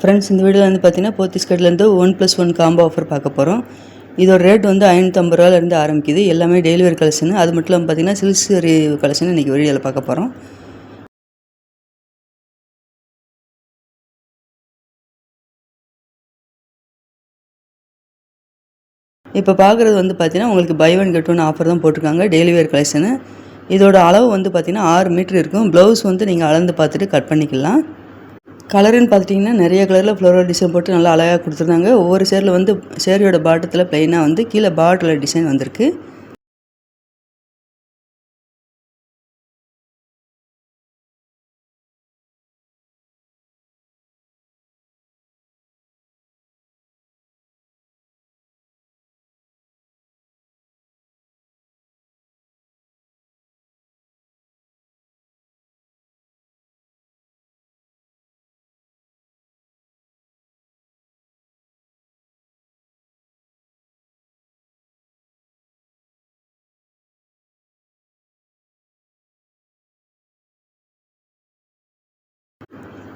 Friends இந்த வீடியோவில் வந்து பார்த்தீங்கன்னா போத்திஸ்கட்லேருந்து one plus one combo offer பார்க்க போகிறோம் இதோட ரேட் வந்து ஐநூற்றம்பது ரூபாலேருந்து ஆரம்பிக்குது. எல்லாமே டெலிவரி கலெக்ஷன் அது மட்டும் இல்லாமல் பார்த்தீங்கன்னா சில்க் கலெக்ஷன் இன்றைக்கி வீடியோவில் பார்க்க போகிறோம் இப்போ பார்க்குறது வந்து பார்த்தீங்கன்னா உங்களுக்கு buy one get one offer தான் போட்டிருக்காங்க டெய்லி வேர் கலெக்ஷனு இதோட அளவு வந்து பார்த்தீங்கன்னா ஆறு மீட்ரு இருக்கும். ப்ளவுஸ் வந்து நீங்கள் அளந்து பார்த்துட்டு கட் பண்ணிக்கலாம். கலருன்னு பார்த்துட்டிங்கன்னா நிறைய கலரில் ஃப்ளோரல் டிசைன் போட்டு நல்லா அழகாக கொடுத்துருந்தாங்க. ஒவ்வொரு சேரில் வந்து சேரியோட பாட்டத்தில் ப்ளைனாக வந்து கீழே பாட்டில் டிசைன் வந்திருக்கு.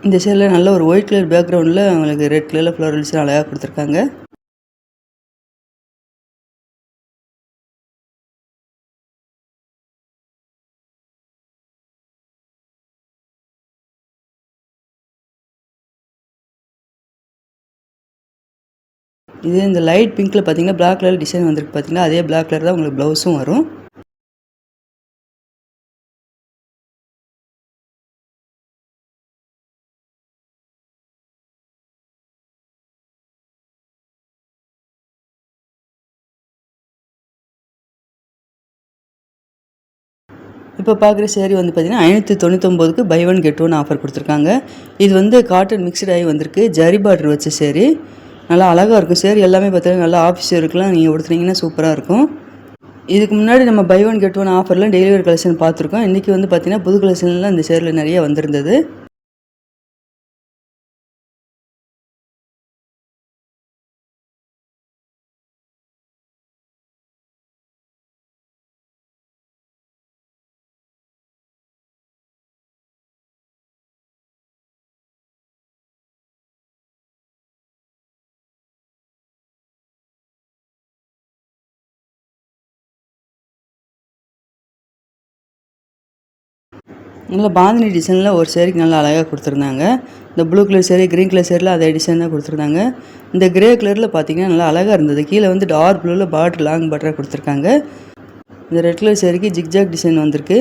இந்த சேரில் நல்ல ஒரு ஒயிட் கலர் பேக்ரவுண்டில் உங்களுக்கு ரெட் கலரில் ஃப்ளோரல்ஸ் அழகாக கொடுத்துருக்காங்க. இது இந்த லைட் பிங்க்கில் பார்த்தீங்கன்னா பிளாக் கலர் டிசைன் வந்திருக்கு பார்த்தீங்கன்னா அதே பிளாக் கலர் தான் உங்களுக்கு ப்ளவுஸும் வரும். இப்போ பார்க்குற சேரீ வந்து பார்த்திங்கன்னா ஐநூற்றி தொண்ணூத்தொம்போதுக்கு buy one get one offer கொடுத்துருக்காங்க. இது வந்து காட்டன் மிக்சட் ஆகி வந்திருக்கு. ஜரி பார்டர் வச்ச சேரீ நல்லா அழகாக இருக்கும். சேரீ எல்லாமே பார்த்தீங்கன்னா நல்லா ஆஃபீஸ் இருக்கலாம். நீங்கள் கொடுத்துனீங்கன்னா சூப்பராக இருக்கும். இதுக்கு முன்னாடி நம்ம பை ஒன் கெட் ஒன் ஆஃபர்லாம் டெலிவரி கலெக்ஷன் பார்த்துருக்கோம். இன்றைக்கி வந்து பார்த்திங்கன்னா புது கலெக்ஷன்லாம் இந்த சேரில் நிறைய வந்திருந்தது. நல்ல பாந்தினி டிசைனில் ஒரு சேரீக்கு நல்லா அழகாக கொடுத்துருந்தாங்க. இந்த blue colour sari green colour சேரில் அதே டிசைன் தான் கொடுத்துருந்தாங்க. இந்த கிரே கலரில் பார்த்தீங்கன்னா நல்லா அழகாக இருந்தது. கீழே வந்து டார்க் ப்ளூவில் பாட்ரு லாங் பார்டராக கொடுத்துருக்காங்க. இந்த ரெட் கலர் சேரீக்கு ஜிக்ஜாக் டிசைன் வந்திருக்கு.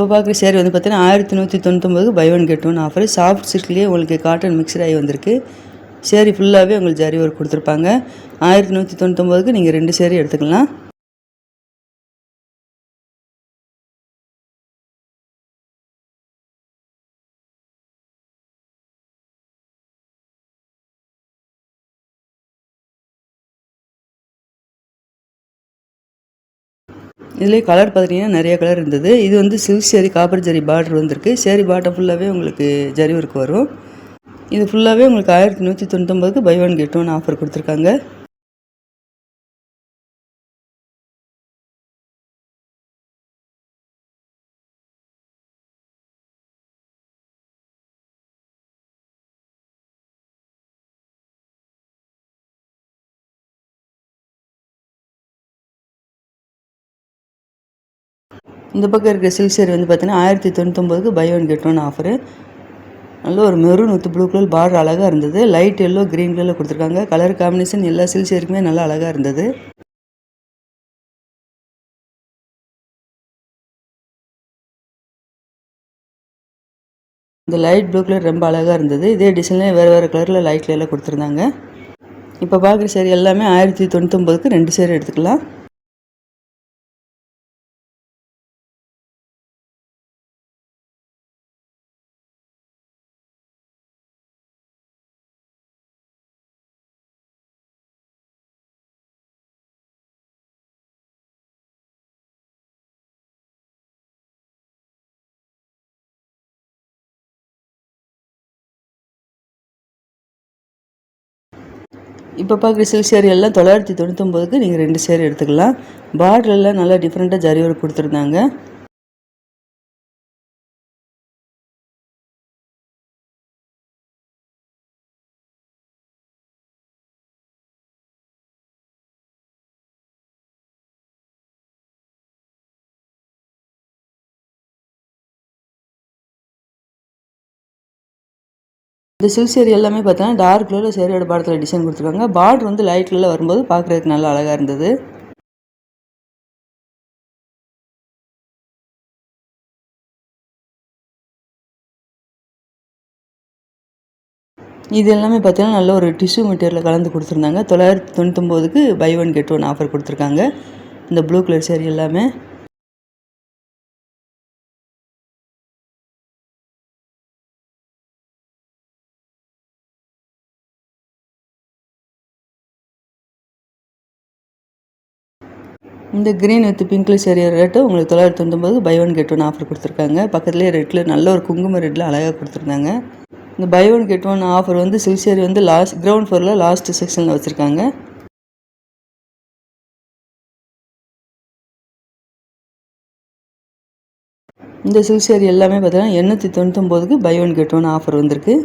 இப்போ பார்க்குற சேரீ வந்து பார்த்தீங்கன்னா ஆயிரத்தி நூற்றி தொண்ணூத்தொம்பது buy one get one offer soft சில்க்லேயே உங்களுக்கு காட்டன் மிக்சர் ஆகி வந்திருக்கு. சேரீ ஃபுல்லாகவே உங்களுக்கு ஜரி ஒர்க் கொடுத்துருப்பாங்க. ஆயிரத்தி நூற்றி தொண்ணூத்தொம்பதுக்கு நீங்கள் ரெண்டு சேரீ எடுத்துக்கலாம். இதுலேயே கலர் பார்த்துட்டிங்கன்னா நிறைய கலர் இருந்தது. இது வந்து சில்க் சேரி காப்பர் ஜரி பார்டர் வந்திருக்கு. சேரி பாட்டம் ஃபுல்லாகவே உங்களுக்கு ஜரி ஒர்க் வரும். இது ஃபுல்லாகவே உங்களுக்கு ஆயிரத்தி நூற்றி தொண்ணூத்தொம்பதுக்கு buy one get one offer கொடுத்துருக்காங்க. இந்த பக்கம் இருக்கிற சில்க் சேர் வந்து பார்த்தீங்கன்னா ஆயிரத்தி தொண்ணூத்தொம்பதுக்கு buy one get one offer நல்ல ஒரு maroon with blue colour border அழகாக இருந்தது. லைட் எல்லோ க்ரீன் கலரில் கொடுத்துருக்காங்க. கலர் காம்பினேஷன் எல்லா சில்க் சேருக்குமே நல்லா அழகாக இருந்தது. இந்த லைட் ப்ளூ கலர் ரொம்ப அழகாக இருந்தது. இதே டிசைன்லேயே வேறு வேறு கலரில் லைட் கலரில் கொடுத்துருந்தாங்க. இப்போ பார்க்குற சேரீ எல்லாமே ஆயிரத்தி தொண்ணூத்தொம்பதுக்கு ரெண்டு சேரீ எடுத்துக்கலாம். இப்போ பார்க்குற சில்க் சேரீ எல்லாம் தொள்ளாயிரத்தி தொண்ணூத்தொம்போதுக்கு நீங்கள் ரெண்டு சேர் எடுத்துக்கலாம். பார்டர் நல்லா டிஃப்ரெண்ட்டாக ஜரி ஒர்க் கொடுத்துருந்தாங்க. இந்த சில்க் சேரீ எல்லாமே பார்த்தோன்னா டார்க் கலரில் சேரீயோட பாடத்தில் டிசைன் கொடுத்துருக்காங்க. பார்டர் வந்து லைட் கலரில் வரும்போது பார்க்குறதுக்கு நல்லா அழகாக இருந்தது. இது எல்லாமே பார்த்தீங்கன்னா நல்ல ஒரு டிஷ்யூ மெட்டீரியலில் கலந்து கொடுத்துருந்தாங்க. தொள்ளாயிரத்தி தொண்ணூத்தொம்போதுக்கு buy one get one offer கொடுத்துருக்காங்க. இந்த ப்ளூ கலர் சேரீ எல்லாமே. இந்த க்ரீன் வித் பிங்க்ல சரி ரேட்டு உங்களுக்கு தொள்ளாயிரத்தி தொண்ணூத்தொம்பது buy one get one offer கொடுத்துருக்காங்க. பக்கத்துலேயே ரெட்டில் நல்ல ஒரு குங்கும ரெட்டில் அழகாக கொடுத்துருந்தாங்க. இந்த buy one get one offer வந்து சில்க் வந்து லாஸ்ட் கிரவுண்ட் ஃப்ளோரில் லாஸ்ட் செக்ஷனில் வச்சுருக்காங்க. இந்த சில்க் எல்லாமே பார்த்தீங்கன்னா எண்ணூற்றி தொண்ணூத்தொம்போதுக்கு buy one get one offer வந்திருக்கு.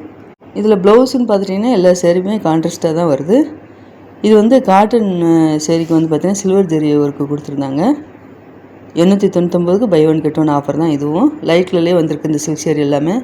இதில் ப்ளவுஸுன்னு பார்த்துட்டிங்கன்னா எல்லா சேரீயுமே கான்ட்ராஸ்ட்டாக தான் வருது. இது வந்து காட்டன் சேரீக்கு வந்து பார்த்திங்கன்னா சில்வர் ஜெரி ஒர்க்கு கொடுத்துருந்தாங்க. எண்ணூற்றி தொண்ணூத்தொம்போதுக்கு buy one get one offer தான் இதுவும். லைட்லலே வந்திருக்கு இந்த சில்க் சேரீ எல்லாமே.